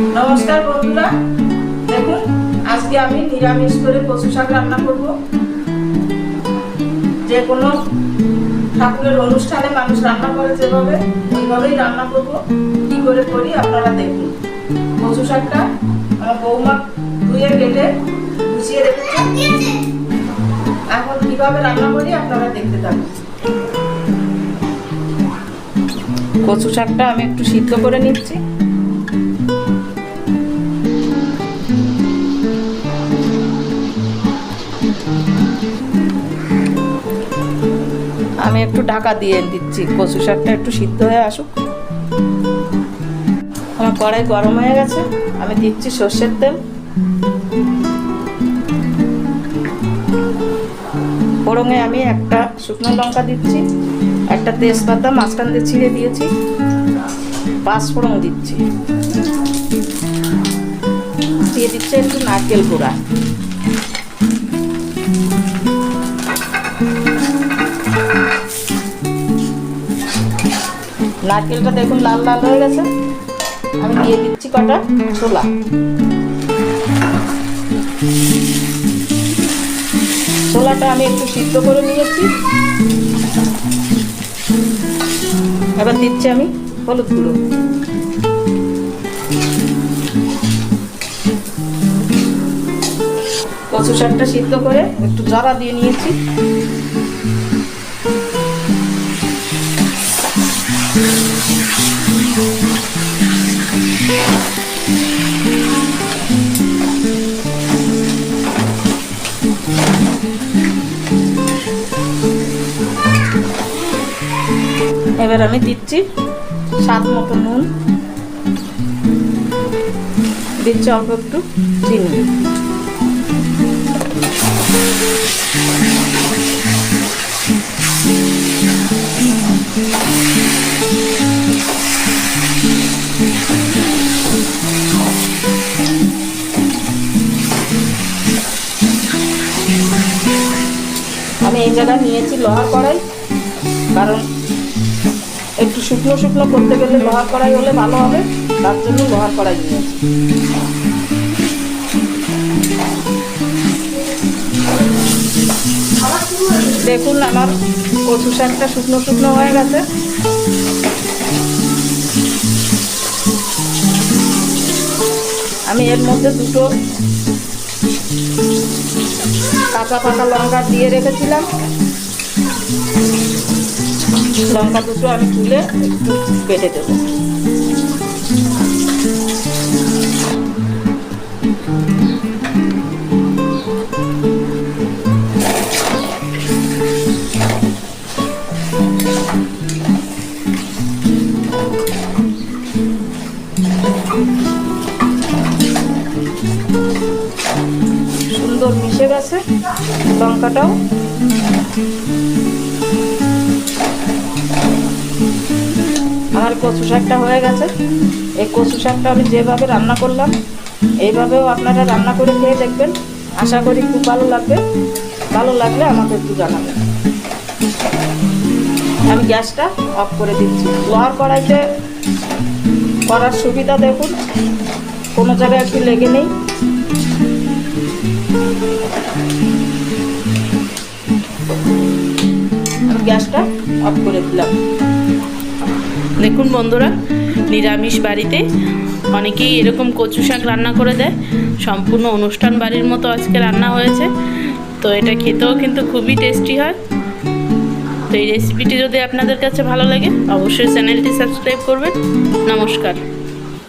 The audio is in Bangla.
নমস্কার বন্ধুরা। দেখুন, আজকে আমি নিরামিষ করে কচু শাক রান্না করব। যে কোনো ঠাকুরের অনুষ্ঠানে মানুষ রান্না করে যেভাবে, ওইভাবেই রান্না করব। কি করে করি আপনারা দেখুন। কচু শাকটা আমার বৌমা ধুয়ে কেটে গুছিয়ে রেখেছে। এখন কীভাবে রান্না করি আপনারা দেখতে থাকুন। কচু শাকটা আমি একটু সিদ্ধ করে নিচ্ছি। আমি একটু ঢাকা দিয়ে দিচ্ছি। কচু শাকটা একটু সিদ্ধ হয়ে আসুক। আমার কড়াই গরম হয়ে গেছে। আমি দিচ্ছি সর্ষের তেল। ফোড়ঙে আমি একটা শুকনো লঙ্কা দিচ্ছি, একটা তেজপাতা মাঝখান দিয়ে ছিঁড়ে দিয়েছি, পাঁচ ফোড়ন দিচ্ছি। দিয়ে দিচ্ছে একটু নারকেল পোড়া নারকেলটা দেখুন লাল লাল হয়ে গেছে। আমি দিয়ে দিচ্ছি কটা ছোলা। ছোলাটা আমি একটু সিদ্ধ করে নিয়েছি। এবার দিচ্ছি আমি হলুদ গুঁড়ো। কচু শাকটা সিদ্ধ করে একটু জরা দিয়ে নিয়েছি। এবার আমি দিচ্ছি স্বাদ মতো নুন। দিচ্ছি অল্প একটু চিনি। এই জায়গায় নিয়েছি লোহার কড়াই। কারণ একটু শুকনো শুকনো করতে গেলে লোহার কড়াই হলে ভালো হবে, তার জন্য লোহার কড়াই নিয়েছি। দেখুন আমার কচু শাকটা শুকনো শুকনো হয়ে গেছে। আমি এর মধ্যে দুটো কাঁচা পাকা লঙ্কা দিয়ে রেখেছিলাম। লঙ্কা দুটো আমি তুলে একটু বেটে দেবো। সুন্দর মিশে গেছে। লঙ্কাটাও। আমার কচু শাকটা হয়ে গেছে। এই কচু শাকটা আমি যেভাবে রান্না করলাম, এইভাবেও আপনারা রান্না করে খেয়ে দেখবেন। আশা করি খুব ভালো লাগবে। ভালো লাগলে আমাকে একটু জানাবেন। আমি গ্যাসটা অফ করে দিচ্ছি। লোহার কড়াইতে করার সুবিধা দেখুন। কোনো জায়গায় একটু লেগে নেই। গ্যাসটা অফ করে দিলাম। দেখুন বন্ধুরা, নিরামিষ বাড়িতে অনেকেই এরকম কচু শাক রান্না করে দেয়। সম্পূর্ণ অনুষ্ঠান বাড়ির মতো আজকে রান্না হয়েছে। তো এটা খেতেও কিন্তু খুবই টেস্টি হয়। তো এই রেসিপিটি যদি আপনাদের কাছে ভালো লাগে, অবশ্যই চ্যানেলটি সাবস্ক্রাইব করবেন। নমস্কার।